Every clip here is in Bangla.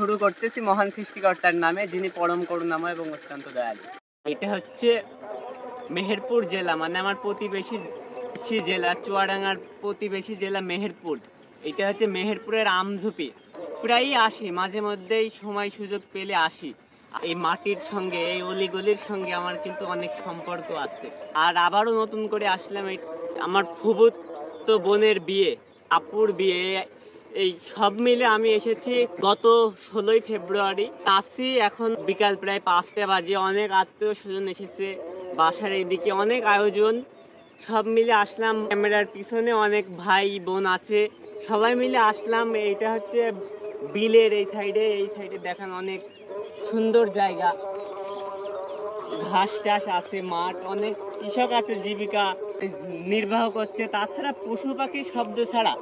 শুরু করতেছি মহান সৃষ্টিকর্তার নামে, যিনি পরম করুণাময় এবং অত্যন্ত দয়ালু। এটা হচ্ছে মেহেরপুর জেলা মানে আমার প্রতিবেশী বেশি জেলা, চুয়াডাঙ্গার প্রতিবেশী জেলা মেহেরপুর। এটা হচ্ছে মেহেরপুরের আমঝুপি। প্রায়ই আসি, মাঝে মধ্যেই সময় সুযোগ পেলে আসি। এই মাটির সঙ্গে, এই অলিগলির সঙ্গে আমার কিন্তু অনেক সম্পর্ক আছে। আর আবারও নতুন করে আসলাম আমার ফুবুত বোনের বিয়ে, আপুর বিয়ে এই সব মিলে আমি এসেছি গত ষোলোই ফেব্রুয়ারি। আসছি এখন বিকাল প্রায় পাঁচটা বাজে। অনেক আত্মীয় স্বজন এসেছে, বাসার এদিকে অনেক আয়োজন। সব মিলে আসলাম ক্যামেরার পিছনে, অনেক ভাই বোন আছে। সবাই মিলে আসলাম, এইটা হচ্ছে বিলের এই সাইডে। এই সাইডে দেখান অনেক সুন্দর জায়গা। ঘাস টাস আছে, মাঠ, অনেক কৃষক আছে, জীবিকা নির্বাহ করছে। তাছাড়া পশু পাখির শব্দ ছাড়া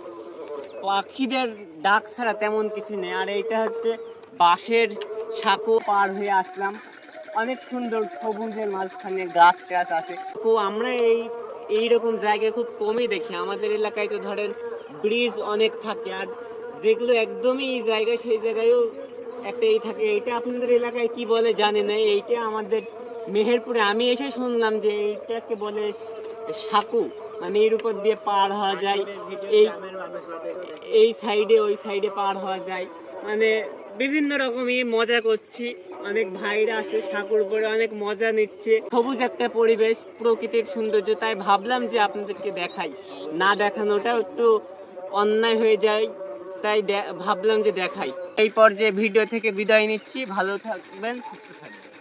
পাখিদের ডাক ছাড়া তেমন কিছু নেই। আর এইটা হচ্ছে বাঁশের সাঁকো পার হয়ে আসলাম। অনেক সুন্দর সবুজের মাঝখানে গাছ টাছ আছে। তো আমরা এই, এইরকম জায়গায় খুব কমই দেখি। আমাদের এলাকায় তো ধরেন ব্রিজ অনেক থাকে। আর যেগুলো একদমই এই জায়গায়, সেই জায়গায়ও একটা এই থাকে। এইটা আপনাদের এলাকায় কি বলে জানি না। এইটা আমাদের মেহেরপুরে। আমি এসে শুনলাম যে এইটাকে বলে সাঁকু মানে এর উপর দিয়ে পার হওয়া যায়। এই এই সাইডে, ওই সাইডে পার হওয়া যায়। মানে বিভিন্ন রকমই মজা করছি। অনেক ভাইরা আছে সাঁকুর উপরে, অনেক মজা নিচ্ছে। সবুজ একটা পরিবেশ, প্রকৃতির সৌন্দর্য। তাই ভাবলাম যে আপনাদেরকে দেখাই। না দেখানোটা একটু অন্যায় হয়ে যায়। তাই ভাবলাম যে দেখাই। এই পর্যায়ে ভিডিও থেকে বিদায় নিচ্ছি। ভালো থাকবেন, সুস্থ থাকবেন।